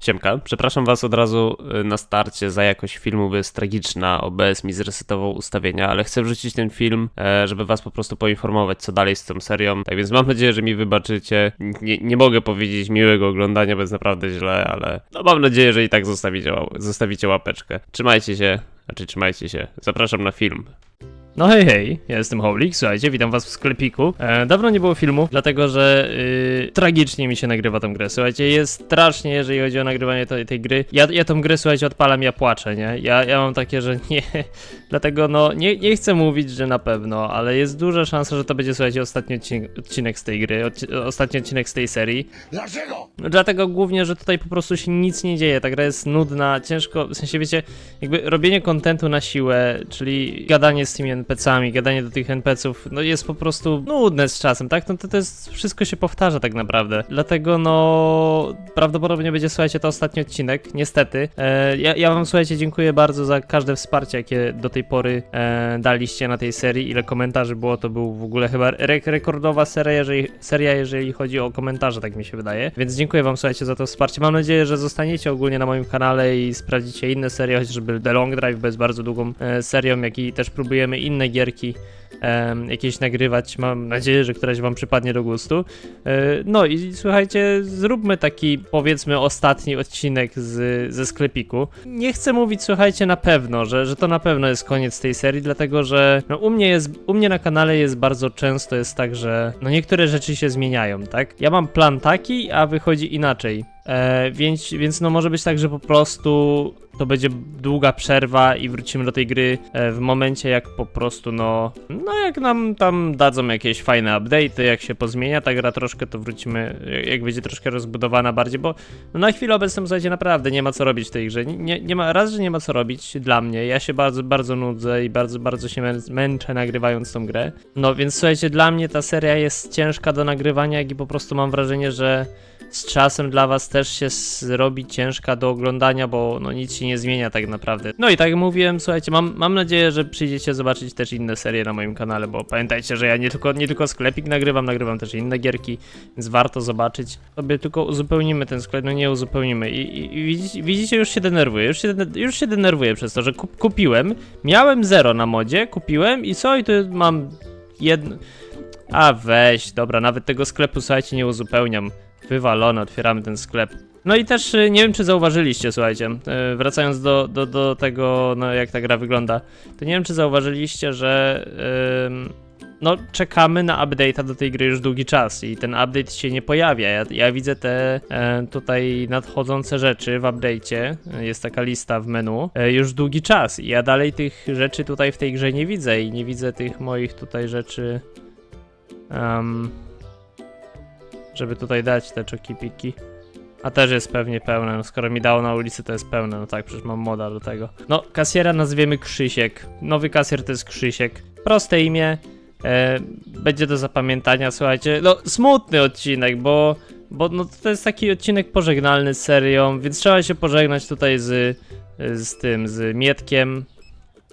Siemka, przepraszam was od razu y, na starcie za jakość filmu, bo jest tragiczna, OBS mi zresetował ustawienia, ale chcę wrzucić ten film, e, żeby was po prostu poinformować, co dalej z tą serią. Tak więc mam nadzieję, że mi wybaczycie. Nie, nie mogę powiedzieć miłego oglądania, bo jest naprawdę źle, ale no mam nadzieję, że i tak zostawicie, zostawicie łapeczkę. Trzymajcie się, znaczy trzymajcie się. Zapraszam na film. No hej, hej, ja jestem Howlik, słuchajcie, witam was w sklepiku. E, dawno nie było filmu, dlatego że y, tragicznie mi się nagrywa tą grę. Słuchajcie, jest strasznie, jeżeli chodzi o nagrywanie tej, tej gry. Ja, ja tą grę, słuchajcie, odpalam, ja płaczę, nie? Ja, ja mam takie, że nie, dlatego no, nie, nie chcę mówić, że na pewno, ale jest duża szansa, że to będzie, słuchajcie, ostatni odcinek, odcinek z tej gry, odci ostatni odcinek z tej serii. Dlaczego? No dlatego głównie, że tutaj po prostu się nic nie dzieje, ta gra jest nudna, ciężko, w sensie wiecie, jakby robienie kontentu na siłę, czyli gadanie z tymi NPC-ami, gadanie do tych NPC-ów, no jest po prostu nudne z czasem, tak? No to, to jest, wszystko się powtarza tak naprawdę, dlatego no prawdopodobnie będzie, słuchajcie, to ostatni odcinek, niestety. E, ja, ja wam, słuchajcie, dziękuję bardzo za każde wsparcie, jakie do tej pory e, daliście na tej serii, ile komentarzy było, to był w ogóle chyba rek rekordowa seria jeżeli, seria, jeżeli chodzi o komentarze, tak mi się wydaje. Więc dziękuję wam, słuchajcie, za to wsparcie. Mam nadzieję, że zostaniecie ogólnie na moim kanale i sprawdzicie inne serie, chociażby The Long Drive, jest bardzo długą e, serią, jak i też próbujemy inne gierki em, jakieś nagrywać. Mam nadzieję, że któraś wam przypadnie do gustu. E, no i słuchajcie, zróbmy taki, powiedzmy, ostatni odcinek z, ze sklepiku. Nie chcę mówić, słuchajcie, na pewno, że, że to na pewno jest koniec tej serii, dlatego że no, u mnie jest, u mnie na kanale jest bardzo często jest tak, że no niektóre rzeczy się zmieniają, tak? Ja mam plan taki, a wychodzi inaczej. E, więc, więc no może być tak, że po prostu to będzie długa przerwa i wrócimy do tej gry e, w momencie jak po prostu no no jak nam tam dadzą jakieś fajne update'y, jak się pozmienia ta gra troszkę, to wrócimy, jak- będzie troszkę rozbudowana bardziej, bo no na chwilę obecną słuchajcie naprawdę nie ma co robić w tej grze. Nie, nie ma, raz, że nie ma co robić dla mnie, ja się bardzo, bardzo nudzę i bardzo, bardzo się mę męczę nagrywając tą grę. No więc słuchajcie, dla mnie ta seria jest ciężka do nagrywania, jak i po prostu mam wrażenie, że z czasem dla was też się zrobi ciężka do oglądania, bo no nic się nie zmienia tak naprawdę. No i tak jak mówiłem, słuchajcie, mam, mam nadzieję, że przyjdziecie zobaczyć też inne serie na moim kanale, bo pamiętajcie, że ja nie tylko, nie tylko sklepik nagrywam, nagrywam też inne gierki, więc warto zobaczyć. Sobie tylko uzupełnimy ten sklep, no nie uzupełnimy i, i, i widzicie, widzicie, już się denerwuję, już się, już się denerwuję przez to, że kup, kupiłem, miałem zero na modzie, kupiłem i co, i tu mam jedno... A weź, dobra, nawet tego sklepu, słuchajcie, nie uzupełniam. Wywalone, otwieramy ten sklep. No i też y, nie wiem, czy zauważyliście, słuchajcie, y, wracając do, do, do tego, no jak ta gra wygląda, to nie wiem, czy zauważyliście, że ym, no czekamy na update'a do tej gry już długi czas i ten update się nie pojawia. Ja, ja widzę te e, tutaj nadchodzące rzeczy w update'cie, jest taka lista w menu, e, już długi czas i ja dalej tych rzeczy tutaj w tej grze nie widzę i nie widzę tych moich tutaj rzeczy, żeby tutaj dać te czokipiki. A też jest pewnie pełne, no skoro mi dało na ulicy to jest pełne, no tak, przecież mam moda do tego. No, kasjera nazwiemy Krzysiek. Nowy kasjer to jest Krzysiek. Proste imię, e, będzie do zapamiętania, słuchajcie. No, smutny odcinek, bo, bo no, to jest taki odcinek pożegnalny z serią, więc trzeba się pożegnać tutaj z, z tym, z Mietkiem,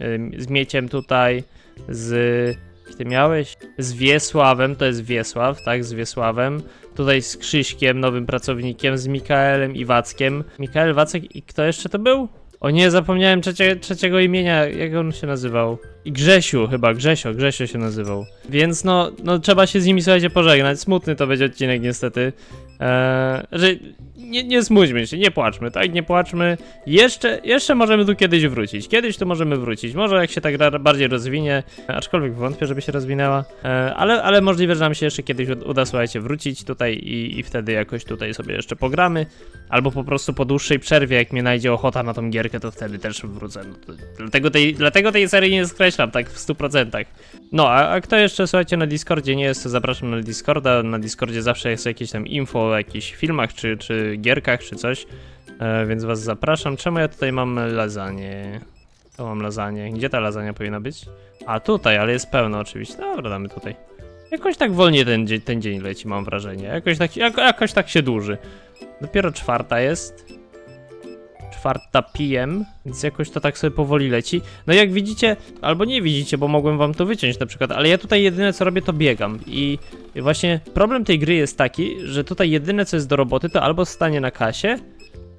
e, z Mieciem tutaj, z... Ty miałeś? Z Wiesławem, to jest Wiesław, tak, z Wiesławem. Tutaj z Krzyśkiem, nowym pracownikiem, z Mikaelem i Wackiem. Mikael, Wacek i kto jeszcze to był? O nie, zapomniałem trzecie, trzeciego imienia, jak on się nazywał. I Grzesiu chyba, Grzesio, Grzesio się nazywał. Więc no, no trzeba się z nimi, słuchajcie, pożegnać. Smutny to będzie odcinek niestety. Eee, że nie, nie smućmy się, nie płaczmy, tak, nie płaczmy. Jeszcze, jeszcze możemy tu kiedyś wrócić. Kiedyś tu możemy wrócić. Może jak się ta gra bardziej rozwinie, aczkolwiek wątpię, żeby się rozwinęła. Eee, ale, ale możliwe, że nam się jeszcze kiedyś ud- uda, słuchajcie, wrócić tutaj i, i wtedy jakoś tutaj sobie jeszcze pogramy. Albo po prostu po dłuższej przerwie, jak mnie najdzie ochota na tą gierkę, to wtedy też wrócę. No to, dlatego, tej, dlatego tej serii nie skreślam tak w 100%. No, a, a kto jeszcze, słuchajcie, na Discordzie nie jest, to zapraszam na Discorda. Na Discordzie zawsze jest jakieś tam info o jakichś filmach, czy, czy gierkach, czy coś. E, więc was zapraszam. Czemu ja tutaj mam lasagne? To mam lasagne. Gdzie ta lasagna powinna być? A tutaj, ale jest pełno oczywiście. Dobra, damy tutaj. Jakoś tak wolniej ten, dzień- ten dzień leci, mam wrażenie. Jakoś tak, jako, jakoś tak się dłuży. Dopiero czwarta jest. Czwarta PM, więc jakoś to tak sobie powoli leci. No jak widzicie, albo nie widzicie, bo mogłem wam to wyciąć na przykład, ale ja tutaj jedyne co robię to biegam i właśnie problem tej gry jest taki, że tutaj jedyne co jest do roboty to albo stanie na kasie,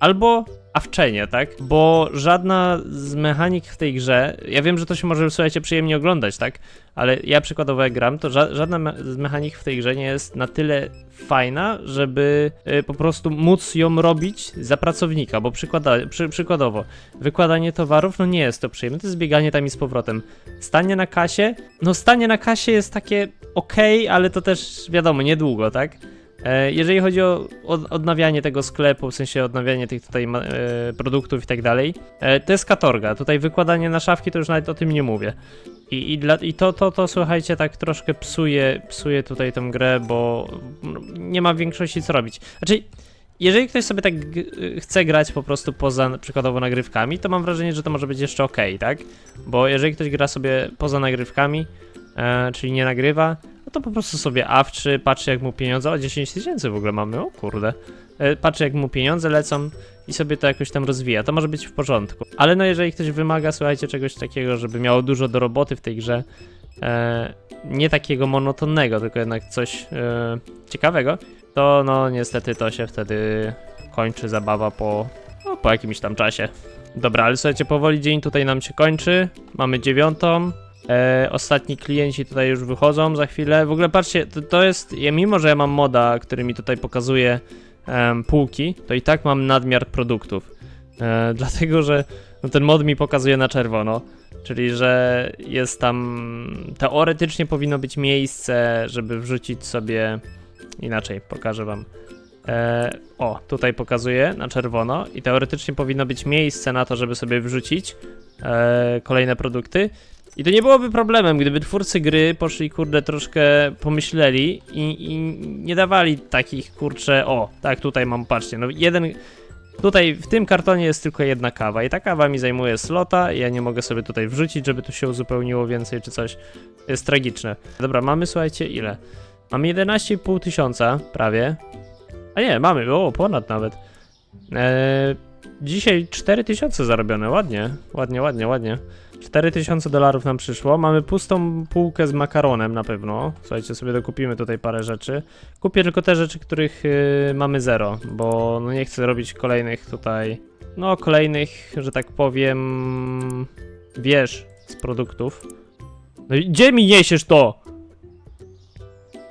albo awczenie, tak? Bo żadna z mechanik w tej grze, ja wiem, że to się może, słuchajcie, przyjemnie oglądać, tak? Ale ja przykładowo jak gram, to ża żadna me- z mechanik w tej grze nie jest na tyle fajna, żeby y, po prostu móc ją robić za pracownika, bo przykłada przy przykładowo, wykładanie towarów, no nie jest to przyjemne, to jest bieganie tam i z powrotem. Stanie na kasie, no stanie na kasie jest takie ok, ale to też wiadomo, niedługo, tak? E, Jeżeli chodzi o od- odnawianie tego sklepu, w sensie odnawianie tych tutaj e, produktów i tak dalej, e, to jest katorga. Tutaj wykładanie na szafki to już nawet o tym nie mówię. I, i, dla, i to, to, to słuchajcie, tak troszkę psuje, psuje tutaj tę grę, bo nie ma większości co robić. Znaczy, jeżeli ktoś sobie tak chce grać po prostu poza przykładowo nagrywkami, to mam wrażenie, że to może być jeszcze ok, tak? Bo jeżeli ktoś gra sobie poza nagrywkami, e, czyli nie nagrywa, no to po prostu sobie awczy, patrzy jak mu pieniądze, o 10 tysięcy w ogóle mamy, o kurde. E, Patrzy jak mu pieniądze lecą i sobie to jakoś tam rozwija, to może być w porządku. Ale no jeżeli ktoś wymaga, słuchajcie, czegoś takiego, żeby miało dużo do roboty w tej grze, e, nie takiego monotonnego, tylko jednak coś e, ciekawego, to no niestety to się wtedy kończy zabawa po, no, po jakimś tam czasie. Dobra, ale słuchajcie, powoli dzień tutaj nam się kończy, mamy dziewiątą, E, ostatni klienci tutaj już wychodzą za chwilę. W ogóle patrzcie, to, to jest. Ja, mimo, że ja mam moda, który mi tutaj pokazuje em, półki, to i tak mam nadmiar produktów. E, dlatego, że no, ten mod mi pokazuje na czerwono. Czyli, że jest tam. Teoretycznie powinno być miejsce, żeby wrzucić sobie. Inaczej, pokażę wam. E, o, tutaj pokazuje na czerwono i teoretycznie powinno być miejsce na to, żeby sobie wrzucić e, kolejne produkty. I to nie byłoby problemem, gdyby twórcy gry poszli, kurde, troszkę pomyśleli i, i nie dawali takich, kurcze, o, tak, tutaj mam, patrzcie, no jeden, tutaj w tym kartonie jest tylko jedna kawa i ta kawa mi zajmuje slota ja nie mogę sobie tutaj wrzucić, żeby tu się uzupełniło więcej czy coś. To jest tragiczne. Dobra, mamy, słuchajcie, ile? Mamy 11,5 tysiąca, prawie. A nie, mamy, o, ponad nawet. Eee, dzisiaj 4000 zarobione, ładnie, ładnie, ładnie, ładnie. 4000 dolarów nam przyszło. Mamy pustą półkę z makaronem na pewno. Słuchajcie, sobie dokupimy tutaj parę rzeczy. Kupię tylko te rzeczy, których yy, mamy zero, bo no nie chcę robić kolejnych tutaj. No, kolejnych, że tak powiem. Wiesz, z produktów. No i gdzie mi niesiesz to?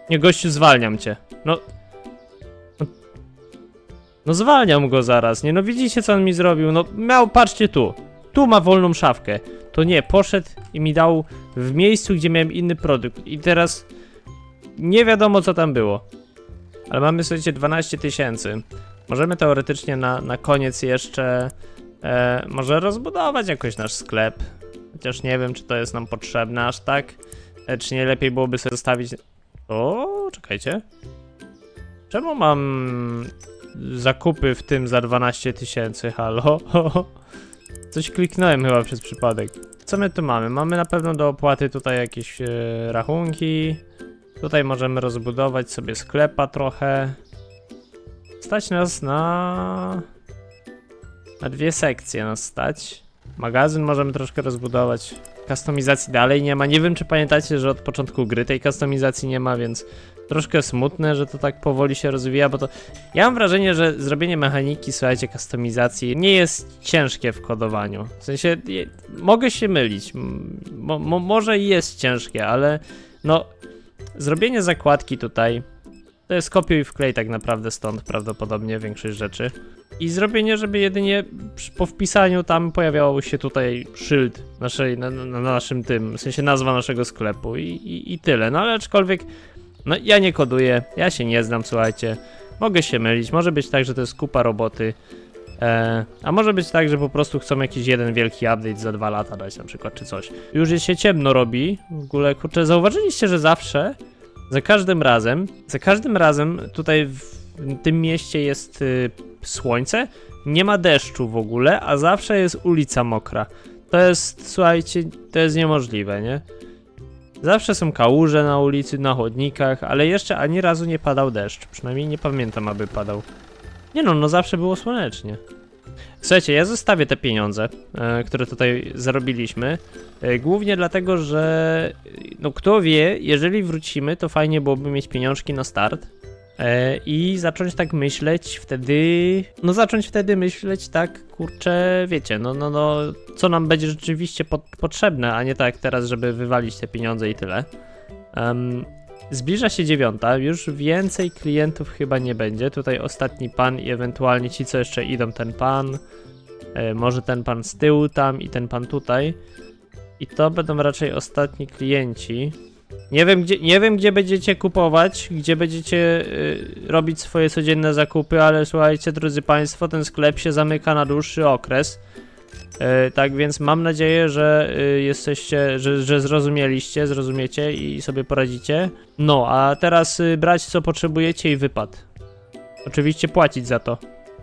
Nie, gościu, zwalniam cię. No. No, no zwalniam go zaraz, nie? No widzicie, co on mi zrobił? No, miał, patrzcie tu. Tu ma wolną szafkę. To nie, poszedł i mi dał w miejscu, gdzie miałem inny produkt. I teraz nie wiadomo, co tam było. Ale mamy, słuchajcie, 12 tysięcy. Możemy teoretycznie na, na koniec jeszcze e, może rozbudować jakoś nasz sklep. Chociaż nie wiem, czy to jest nam potrzebne aż tak. E, czy nie lepiej byłoby sobie zostawić... O, czekajcie. Czemu mam zakupy w tym za 12 tysięcy, halo? Coś kliknąłem chyba przez przypadek. Co my tu mamy? Mamy na pewno do opłaty tutaj jakieś e, rachunki. Tutaj możemy rozbudować sobie sklepa trochę. Stać nas na... Na dwie sekcje nas stać. Magazyn możemy troszkę rozbudować. Kustomizacji dalej nie ma. Nie wiem, czy pamiętacie, że od początku gry tej kustomizacji nie ma, więc troszkę smutne, że to tak powoli się rozwija, bo to ja mam wrażenie, że zrobienie mechaniki, słuchajcie, kustomizacji nie jest ciężkie w kodowaniu. W sensie, je, mogę się mylić, mo, mo, może jest ciężkie, ale no, zrobienie zakładki tutaj, to jest kopiuj i wklej tak naprawdę stąd prawdopodobnie większość rzeczy. I zrobienie, żeby jedynie po wpisaniu tam pojawiało się tutaj szyld naszej, na, na, na naszym tym, w sensie nazwa naszego sklepu i, i, i tyle. No ale aczkolwiek, no ja nie koduję, ja się nie znam, słuchajcie. Mogę się mylić, może być tak, że to jest kupa roboty. E, a może być tak, że po prostu chcą jakiś jeden wielki update za dwa lata dać na przykład, czy coś. Już się ciemno robi. W ogóle, kurczę, zauważyliście, że zawsze, za każdym razem, za każdym razem tutaj w tym mieście jest y, słońce, nie ma deszczu w ogóle, a zawsze jest ulica mokra. To jest, słuchajcie, to jest niemożliwe, nie? Zawsze są kałuże na ulicy, na chodnikach, ale jeszcze ani razu nie padał deszcz. Przynajmniej nie pamiętam, aby padał. Nie no, no zawsze było słonecznie. Słuchajcie, ja zostawię te pieniądze, e, które tutaj zarobiliśmy. E, głównie dlatego, że no kto wie, jeżeli wrócimy, to fajnie byłoby mieć pieniążki na start. E, I zacząć tak myśleć wtedy. No, zacząć wtedy myśleć tak, kurczę, wiecie, no, no, no, co nam będzie rzeczywiście pot- potrzebne, a nie tak jak teraz, żeby wywalić te pieniądze i tyle. Em, zbliża się dziewiąta, już więcej klientów chyba nie będzie. Tutaj ostatni pan i ewentualnie ci, co jeszcze idą, ten pan. E, może ten pan z tyłu tam i ten pan tutaj. I to będą raczej ostatni klienci. Nie wiem, gdzie, nie wiem, gdzie będziecie kupować, gdzie będziecie y, robić swoje codzienne zakupy, ale słuchajcie, drodzy Państwo, ten sklep się zamyka na dłuższy okres. Y, tak więc mam nadzieję, że y, jesteście, że, że zrozumieliście, zrozumiecie i sobie poradzicie. No, a teraz y, brać co potrzebujecie i wypad. Oczywiście płacić za to.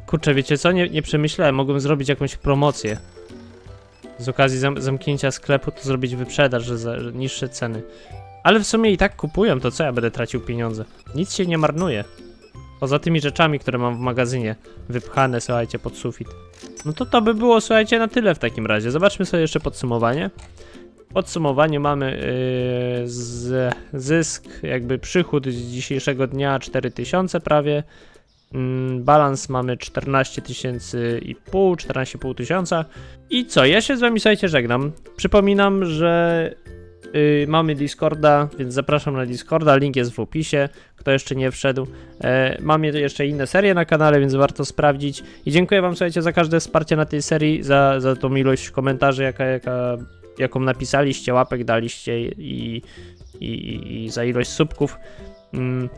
Kurczę, wiecie co? Nie, nie przemyślałem, mogłem zrobić jakąś promocję. Z okazji zam zamknięcia sklepu to zrobić wyprzedaż, za że niższe ceny. Ale w sumie i tak kupują, to co ja będę tracił pieniądze? Nic się nie marnuje. Poza tymi rzeczami, które mam w magazynie, wypchane, słuchajcie, pod sufit. No to to by było, słuchajcie, na tyle w takim razie. Zobaczmy sobie jeszcze podsumowanie. W podsumowaniu mamy yy, z, zysk, jakby przychód z dzisiejszego dnia 4000 prawie. Mm, balans mamy 14 tysięcy i pół, 14,5 tysiąca. I co, ja się z wami, słuchajcie, żegnam. Przypominam, że Yy, mamy Discorda, więc zapraszam na Discorda, link jest w opisie, kto jeszcze nie wszedł. E, mam je- jeszcze inne serie na kanale, więc warto sprawdzić. I dziękuję wam, słuchajcie, za każde wsparcie na tej serii, za, za tą ilość komentarzy, jaka, jaka, jaką napisaliście, łapek daliście i, i, i, i za ilość subków. Mm.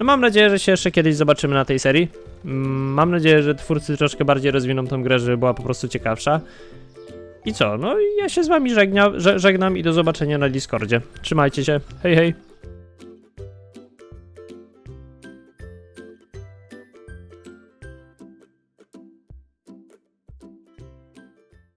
No mam nadzieję, że się jeszcze kiedyś zobaczymy na tej serii. Mm, Mam nadzieję, że twórcy troszkę bardziej rozwiną tą grę, żeby była po prostu ciekawsza. I co? No i ja się z wami żegnam i do zobaczenia na Discordzie. Trzymajcie się. Hej, hej.